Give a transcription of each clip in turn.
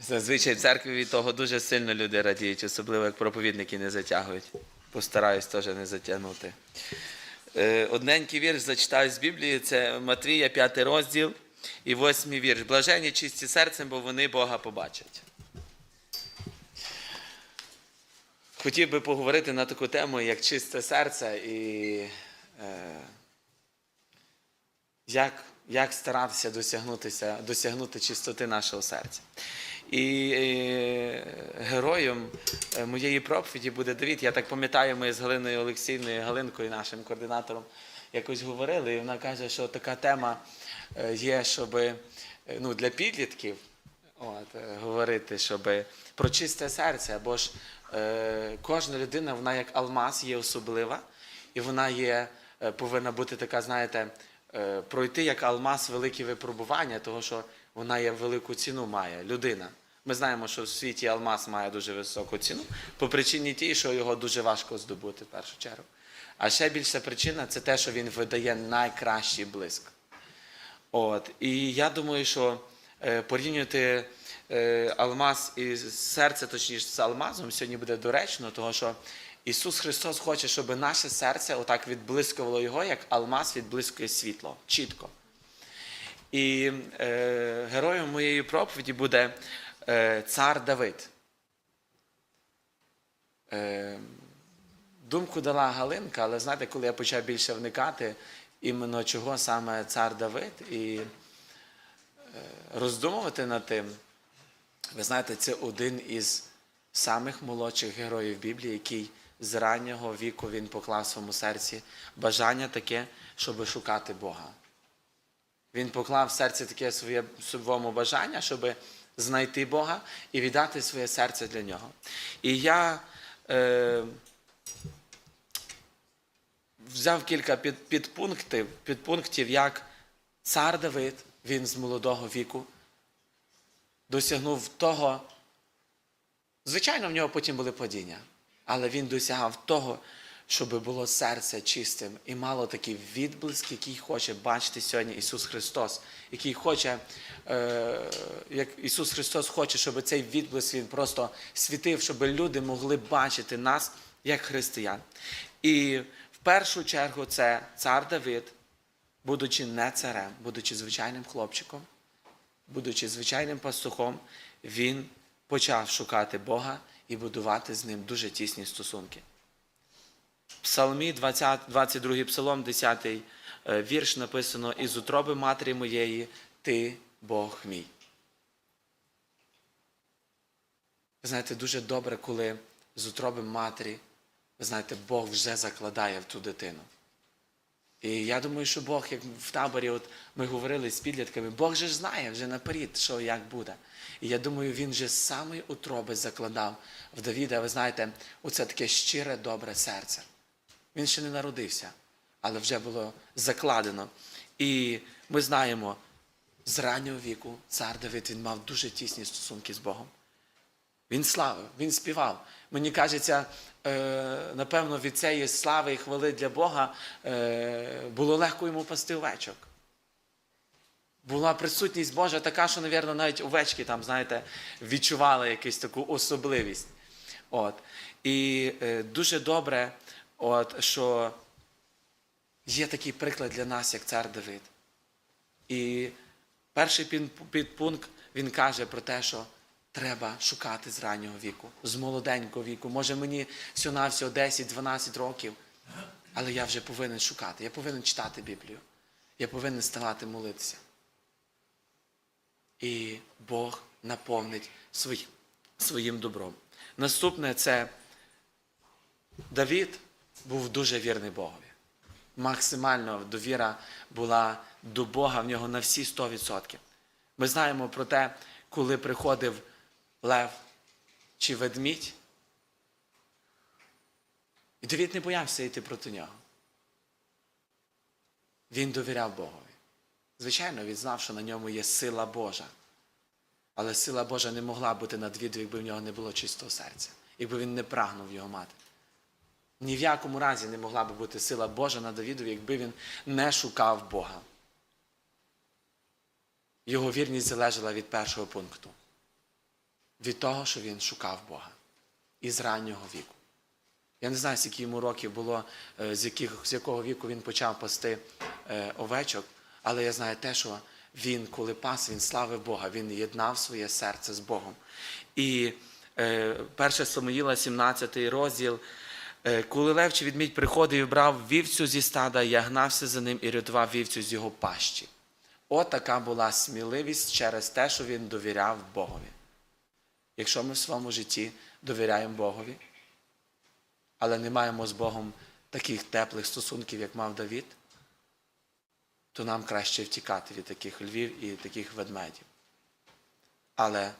Зазвичай в церкві від того дуже сильно люди радіють, особливо як проповідники не затягують. Постараюсь теж не затягнути. Е, Одненький вірш зачитаю з Біблії, це Матвія, 5 розділ і 8 вірш. Блажені чисті серцем, бо вони Бога побачать. Хотів би поговорити на таку тему, як чисте серце і е, як, як старатися досягнутися, досягнути чистоти нашого серця. І е, героєм е, моєї проповіді буде Давід. Я так пам'ятаю, ми з Галиною Олексійною, Галинкою, нашим координатором, якось говорили, і вона каже, що така тема е, є, щоб ну, для підлітків от, говорити, щоб про чисте серце, бо ж е, кожна людина, вона як алмаз є особлива, і вона є, повинна бути така, знаєте, е, пройти як алмаз великі випробування, того що вона є велику ціну має людина. Ми знаємо, що в світі алмаз має дуже високу ціну по причині тій, що його дуже важко здобути в першу чергу. А ще більша причина це те, що він видає найкращий блиск. От. І я думаю, що е, порівнювати е, алмаз і серце, точніше, з алмазом, сьогодні буде доречно, тому що Ісус Христос хоче, щоб наше серце отак відблискувало Його, як алмаз відблискує світло, чітко. І е, героєм моєї проповіді буде цар Давид. Е, думку дала Галинка, але знаєте, коли я почав більше вникати, іменно чого саме цар Давид, і е, роздумувати над тим, ви знаєте, це один із самих молодших героїв Біблії, який з раннього віку він поклав в своєму серці бажання таке, щоб шукати Бога. Він поклав в серці таке своє своєму бажання, щоб знайти Бога і віддати своє серце для нього. І я е, взяв кілька під, підпунктів, підпунктів, як цар Давид, він з молодого віку, досягнув того. Звичайно, в нього потім були падіння, але він досягав того, щоб було серце чистим і мало такий відблиск, який хоче бачити сьогодні Ісус Христос, який хоче, е, як Ісус Христос хоче, щоб цей відблиск він просто світив, щоб люди могли бачити нас як християн. І в першу чергу це цар Давид, будучи не царем, будучи звичайним хлопчиком, будучи звичайним пастухом, він почав шукати Бога і будувати з ним дуже тісні стосунки. Псалмі 20, 22 псалом, 10 е, вірш написано: Із утроби матері моєї ти Бог мій. Ви знаєте, дуже добре, коли з утроби матері, ви знаєте, Бог вже закладає в ту дитину. І я думаю, що Бог, як в таборі, от ми говорили з підлітками, Бог же знає вже наперед, що як буде. І я думаю, він вже з утроби закладав в Давіда, ви знаєте, оце таке щире, добре серце. Він ще не народився, але вже було закладено. І ми знаємо, з раннього віку цар Давид він мав дуже тісні стосунки з Богом. Він славив, він співав. Мені кажеться, е, напевно, від цієї слави і хвали для Бога е, було легко йому пасти овечок. Була присутність Божа така, що, мабуть, навіть овечки там, знаєте, відчували якусь таку особливість. От. І е, дуже добре, от, що є такий приклад для нас, як цар Давид. І перший підпункт він каже про те, що треба шукати з раннього віку, з молоденького віку. Може мені всього-навсього 10-12 років, але я вже повинен шукати. Я повинен читати Біблію. Я повинен ставати молитися. І Бог наповнить свої- своїм добром. Наступне це Давід був дуже вірний Богові. Максимально довіра була до Бога в нього на всі 100%. Ми знаємо про те, коли приходив лев чи ведмідь, і Давід не боявся йти проти нього. Він довіряв Богові. Звичайно, він знав, що на ньому є сила Божа. Але сила Божа не могла бути над Давідом, якби в нього не було чистого серця, якби він не прагнув його мати. Ні в якому разі не могла би бути сила Божа над Давідом, якби він не шукав Бога. Його вірність залежала від першого пункту. від того, що він шукав Бога із раннього віку. Я не знаю, скільки йому років було, е, з, яких, з якого віку він почав пасти е, овечок, але я знаю те, що він, коли пас, він славив Бога, він єднав своє серце з Богом. І е, 1 Самуїла, 17 розділ. Е, Коли лев чи відмідь приходив і брав вівцю зі стада, я гнався за ним і рятував вівцю з його пащі. От була сміливість через те, що він довіряв Богові. Якщо ми в своєму житті довіряємо Богові, але не маємо з Богом таких теплих стосунків, як мав Давід, то нам краще втікати від таких львів і таких ведмедів. Але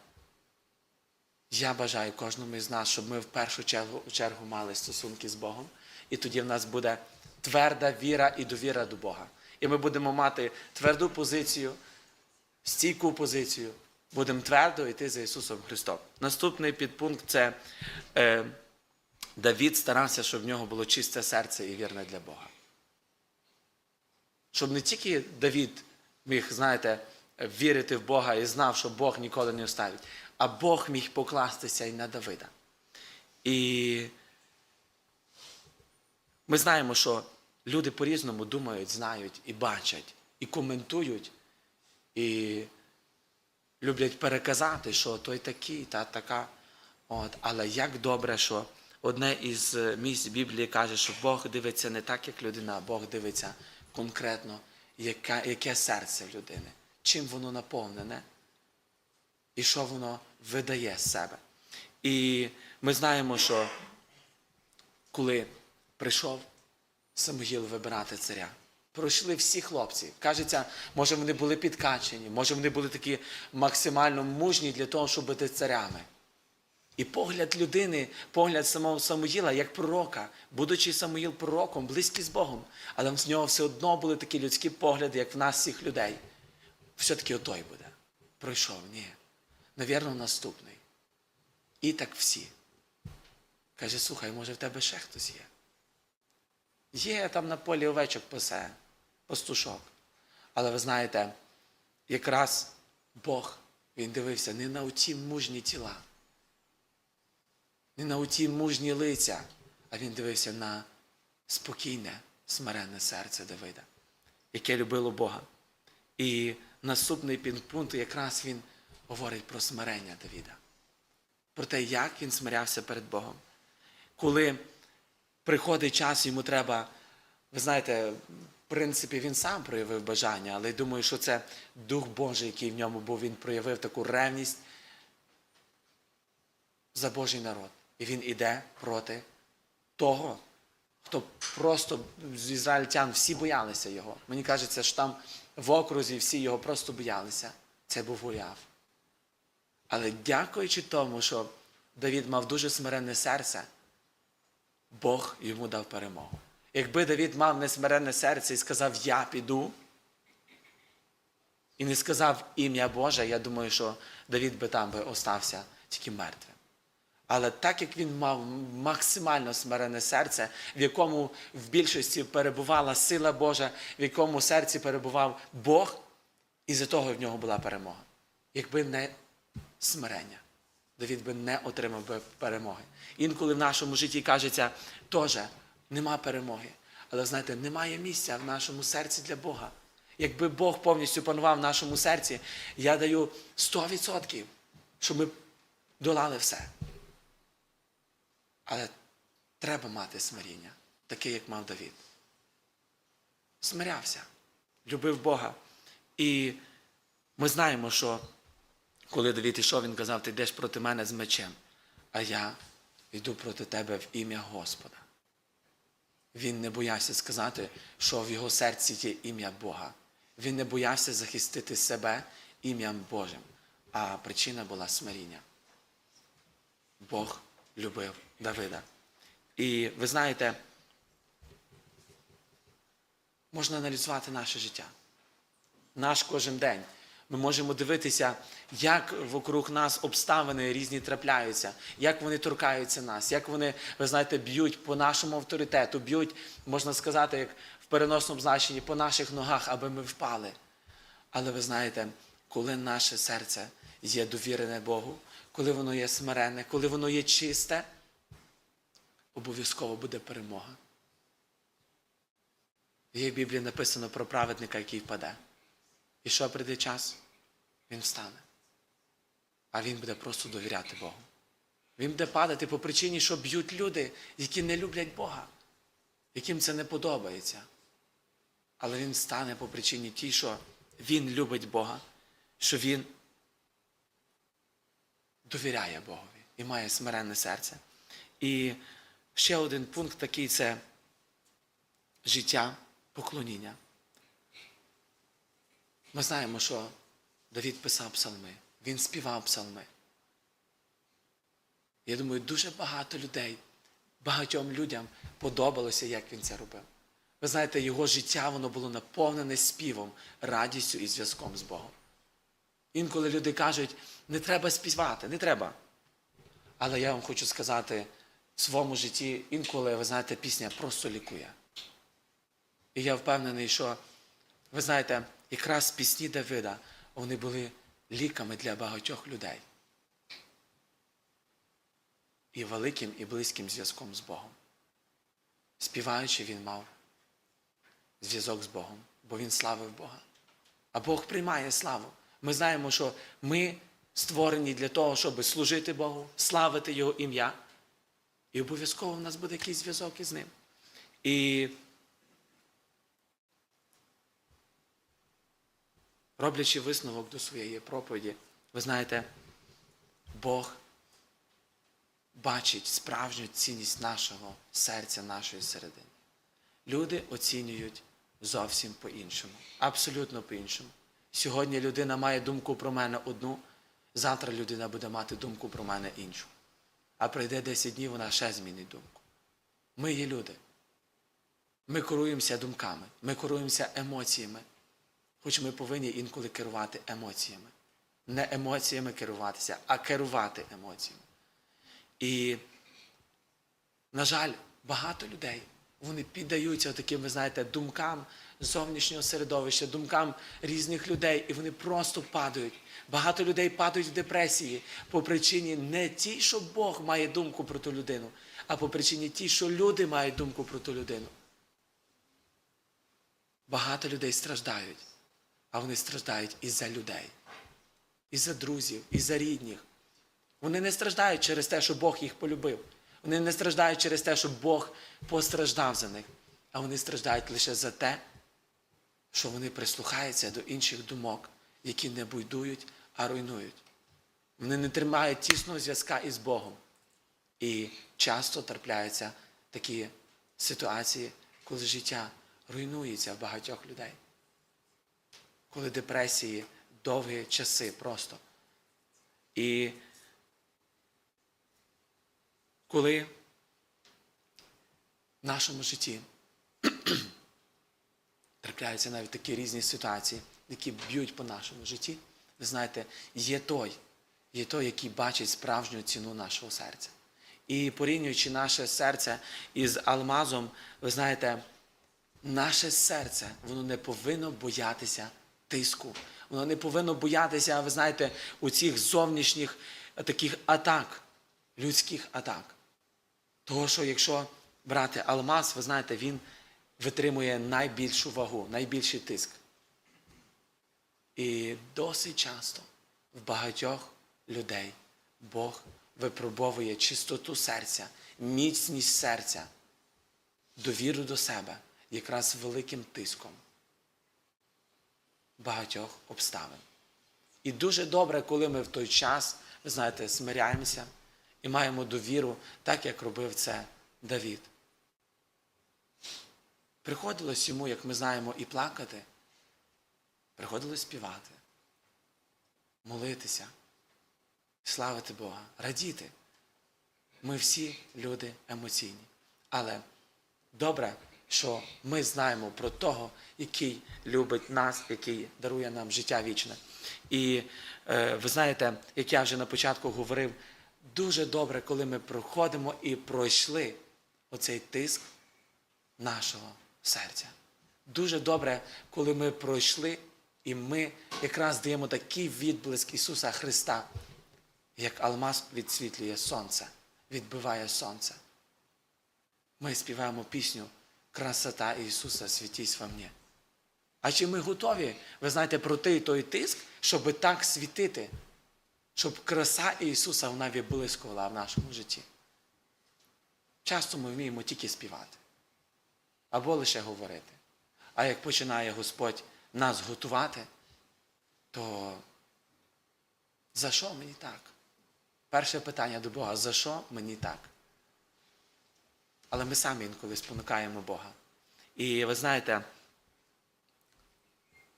я бажаю кожному із нас, щоб ми в першу чергу, чергу мали стосунки з Богом, і тоді в нас буде тверда віра і довіра до Бога. І ми будемо мати тверду позицію, стійку позицію, будемо твердо йти за Ісусом Христом. Наступний підпункт це е, Давід старався, щоб в нього було чисте серце і вірне для Бога. Щоб не тільки Давід міг, знаєте, вірити в Бога і знав, що Бог ніколи не оставить, а Бог міг покластися і на Давида. І ми знаємо, що люди по-різному думають, знають і бачать, і коментують, і люблять переказати, що той такий, та така. От. Але як добре, що одне із е, місць Біблії каже, що Бог дивиться не так, як людина, а Бог дивиться конкретно, яке, яке серце в людини, чим воно наповнене і що воно видає з себе. І ми знаємо, що коли прийшов Самуїл вибирати царя, пройшли всі хлопці. Кажеться, може вони були підкачені, може вони були такі максимально мужні для того, щоб бути царями. І погляд людини, погляд самого Самуїла, як пророка, будучи Самуїл пророком, близький з Богом, але з нього все одно були такі людські погляди, як в нас всіх людей. Все-таки отой буде. Пройшов, ні. Навірно, наступний. І так всі. Каже, слухай, може в тебе ще хтось є? Є там на полі овечок пасе, пастушок. Але ви знаєте, якраз Бог, Він дивився не на оті мужні тіла, не на оті мужні лиця, а він дивився на спокійне, смиренне серце Давида, яке любило Бога. І наступний підпункт якраз він говорить про смирення Давіда, про те, як він смирявся перед Богом. Коли приходить час, йому треба, ви знаєте, в принципі, він сам проявив бажання, але думаю, що це Дух Божий, який в ньому був, він проявив таку ревність за Божий народ. І він іде проти того, хто просто з ізраїльтян всі боялися його. Мені кажеться, що там в окрузі всі його просто боялися. Це був Голіаф. Але дякуючи тому, що Давід мав дуже смиренне серце, Бог йому дав перемогу. Якби Давід мав несмиренне серце і сказав Я піду, і не сказав ім'я Боже, я думаю, що Давід би там би остався тільки мертвим. Але так як він мав максимально смирене серце, в якому в більшості перебувала сила Божа, в якому серці перебував Бог, і за того в нього була перемога. Якби не смирення, Давід би не отримав би перемоги. Інколи в нашому житті кажеться, теж нема перемоги. Але знаєте, немає місця в нашому серці для Бога. Якби Бог повністю панував в нашому серці, я даю 100%, щоб ми долали все. Але треба мати смиріння, таке, як мав Давід. Смирявся, любив Бога. І ми знаємо, що коли Давід ішов, він казав, ти йдеш проти мене з мечем, а я йду проти тебе в ім'я Господа. Він не боявся сказати, що в його серці є ім'я Бога. Він не боявся захистити себе ім'ям Божим, а причина була смиріння. Бог любив Давида. І ви знаєте, можна аналізувати наше життя, наш кожен день. Ми можемо дивитися, як вокруг нас обставини різні трапляються, як вони торкаються нас, як вони, ви знаєте, б'ють по нашому авторитету, б'ють, можна сказати, як в переносному значенні, по наших ногах, аби ми впали. Але ви знаєте, коли наше серце є довірене Богу, коли воно є смирене, коли воно є чисте, обов'язково буде перемога. Є в Біблії написано про праведника, який впаде. І що прийде час? Він встане. А він буде просто довіряти Богу. Він буде падати по причині, що б'ють люди, які не люблять Бога, яким це не подобається. Але він стане по причині тій, що він любить Бога, що він довіряє Богові і має смиренне серце. І ще один пункт такий це життя поклоніння. Ми знаємо, що Давід писав псалми, він співав псалми. Я думаю, дуже багато людей, багатьом людям подобалося, як він це робив. Ви знаєте, його життя воно було наповнене співом, радістю і зв'язком з Богом. Інколи люди кажуть, не треба співати, не треба. Але я вам хочу сказати, в своєму житті інколи, ви знаєте, пісня просто лікує. І я впевнений, що, ви знаєте, якраз пісні Давида, вони були ліками для багатьох людей. І великим і близьким зв'язком з Богом. Співаючи, він мав зв'язок з Богом, бо він славив Бога. А Бог приймає славу. Ми знаємо, що ми створені для того, щоб служити Богу, славити Його ім'я. І обов'язково в нас буде якийсь зв'язок із ним. І роблячи висновок до своєї проповіді, ви знаєте, Бог бачить справжню цінність нашого серця, нашої середини. Люди оцінюють зовсім по-іншому, абсолютно по-іншому. Сьогодні людина має думку про мене одну, завтра людина буде мати думку про мене іншу. А пройде 10 днів, вона ще змінить думку. Ми є люди. Ми керуємося думками, ми керуємося емоціями. Хоч ми повинні інколи керувати емоціями. Не емоціями керуватися, а керувати емоціями. І, на жаль, багато людей вони піддаються таким, ви знаєте, думкам зовнішнього середовища, думкам різних людей, і вони просто падають. Багато людей падають в депресії по причині не тій, що Бог має думку про ту людину, а по причині тій, що люди мають думку про ту людину. Багато людей страждають, а вони страждають із-за людей, із-за друзів, із-за рідних. Вони не страждають через те, що Бог їх полюбив. Вони не страждають через те, що Бог постраждав за них, а вони страждають лише за те, що вони прислухаються до інших думок, які не будують, а руйнують. Вони не тримають тісного зв'язка із Богом. І часто трапляються такі ситуації, коли життя руйнується в багатьох людей. Коли депресії довгі часи просто. І коли в нашому житті трапляються навіть такі різні ситуації, які б'ють по нашому житті, ви знаєте, є той, є той, який бачить справжню ціну нашого серця. І порівнюючи наше серце із алмазом, ви знаєте, наше серце, воно не повинно боятися тиску. Воно не повинно боятися, ви знаєте, у цих зовнішніх таких атак, людських атак. Того, що якщо брати алмаз, ви знаєте, він витримує найбільшу вагу, найбільший тиск. І досить часто в багатьох людей Бог випробовує чистоту серця, міцність серця, довіру до себе якраз великим тиском багатьох обставин. І дуже добре, коли ми в той час, ви знаєте, смиряємося і маємо довіру, так як робив це Давід. Приходилось йому, як ми знаємо, і плакати, приходилось співати, молитися, славити Бога, радіти. Ми всі люди емоційні. Але добре, що ми знаємо про того, який любить нас, який дарує нам життя вічне. І е, ви знаєте, як я вже на початку говорив, дуже добре, коли ми проходимо і пройшли оцей тиск нашого серця. Дуже добре, коли ми пройшли, і ми якраз даємо такий відблиск Ісуса Христа, як алмаз відсвітлює сонце, відбиває сонце. Ми співаємо пісню Красота Ісуса світісь во мені. А чи ми готові, ви знаєте, пройти той тиск, щоб так світити, щоб краса Ісуса вона виблискувала в нашому житті? Часто ми вміємо тільки співати або лише говорити. А як починає Господь нас готувати, то за що мені так? Перше питання до Бога, за що мені так? Але ми самі інколи спонукаємо Бога. І ви знаєте,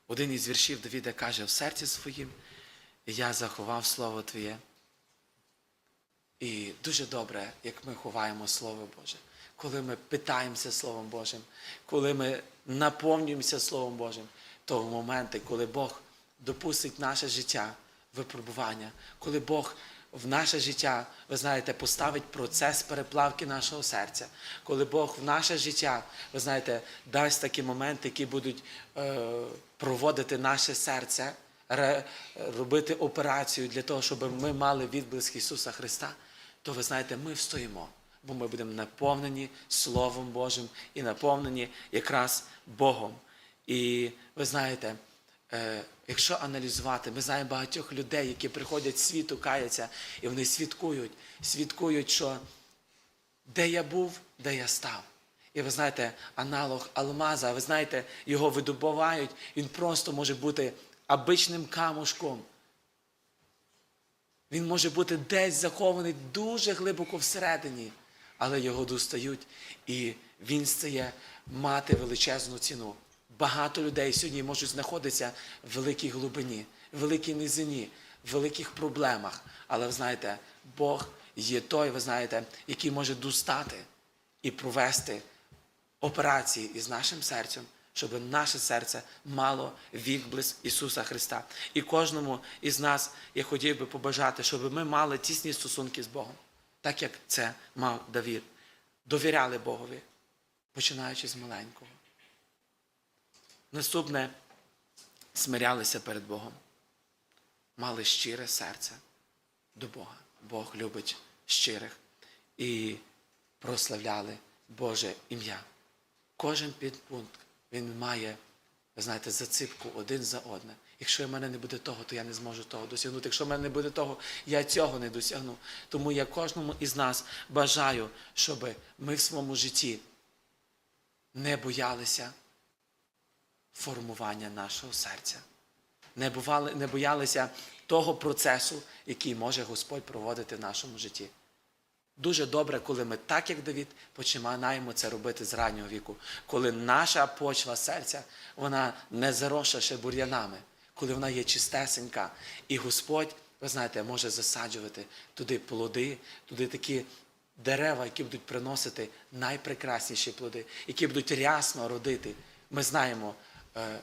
один із віршів Давіда каже, в серці своїм я заховав Слово Твоє. І дуже добре, як ми ховаємо Слово Боже, коли ми питаємося Словом Божим, коли ми наповнюємося Словом Божим, то в моменти, коли Бог допустить наше життя випробування, коли Бог в наше життя, ви знаєте, поставить процес переплавки нашого серця, коли Бог в наше життя, ви знаєте, дасть такі моменти, які будуть е, проводити наше серце, ре, робити операцію для того, щоб ми мали відблиск Ісуса Христа, то ви знаєте, ми встоїмо, бо ми будемо наповнені Словом Божим і наповнені якраз Богом. І ви знаєте, якщо аналізувати, ми знаємо багатьох людей, які приходять світу, каяться, і вони свідкують, свідкують, що де я був, де я став. І ви знаєте, аналог алмаза, ви знаєте, його видобувають, він просто може бути обичним камушком. Він може бути десь захований дуже глибоко всередині, але його достають, і він стає мати величезну ціну. Багато людей сьогодні можуть знаходитися в великій глибині, в великій низині, в великих проблемах. Але ви знаєте, Бог є той, ви знаєте, який може достати і провести операції із нашим серцем, щоб наше серце мало відблиск Ісуса Христа. І кожному із нас я хотів би побажати, щоб ми мали тісні стосунки з Богом, так як це мав Давід. Довіряли Богові, починаючи з маленького. Наступне смирялися перед Богом, мали щире серце до Бога. Бог любить щирих і прославляли Боже ім'я. Кожен підпункт він має, ви знаєте, заципку один за одне. Якщо в мене не буде того, то я не зможу того досягнути. Якщо в мене не буде того, я цього не досягну. Тому я кожному із нас бажаю, щоб ми в своєму житті не боялися формування нашого серця. Не, бували, не боялися того процесу, який може Господь проводити в нашому житті. Дуже добре, коли ми, так як Давід, починаємо це робити з раннього віку, коли наша почва серця, вона не заросша ще бур'янами, коли вона є чистесенька, і Господь, ви знаєте, може засаджувати туди плоди, туди такі дерева, які будуть приносити найпрекрасніші плоди, які будуть рясно родити. Ми знаємо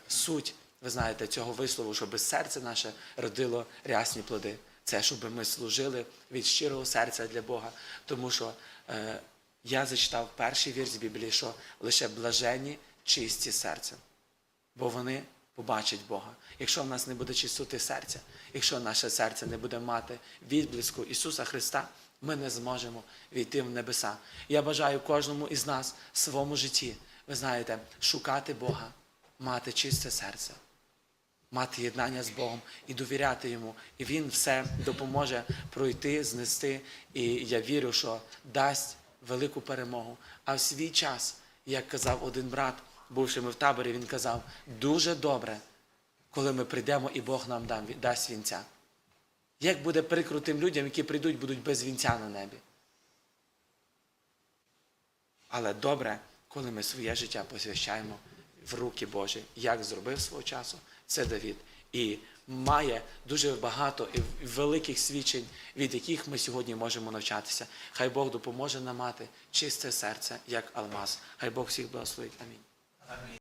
суть, ви знаєте, цього вислову, щоб серце наше родило рясні плоди. Це щоб ми служили від щирого серця для Бога. Тому що е, я зачитав перший вірш з Біблії, що лише блажені чисті серцем, бо вони побачать Бога. Якщо в нас не буде чистоти серця, якщо наше серце не буде мати відблиску Ісуса Христа, ми не зможемо війти в небеса. Я бажаю кожному із нас в своєму житті, ви знаєте, шукати Бога, мати чисте серце мати єднання з Богом і довіряти йому. І Він все допоможе пройти, знести. І я вірю, що дасть велику перемогу. А в свій час, як казав один брат, бувши ми в таборі, він казав, дуже добре, коли ми прийдемо і Бог нам дасть вінця. Як буде прикро тим людям, які прийдуть, будуть без вінця на небі. Але добре, коли ми своє життя посвящаємо в руки Божі, як зробив свого часу, це Давід. І має дуже багато і великих свідчень, від яких ми сьогодні можемо навчатися. Хай Бог допоможе нам мати чисте серце, як алмаз. Хай Бог всіх благословить. Амінь.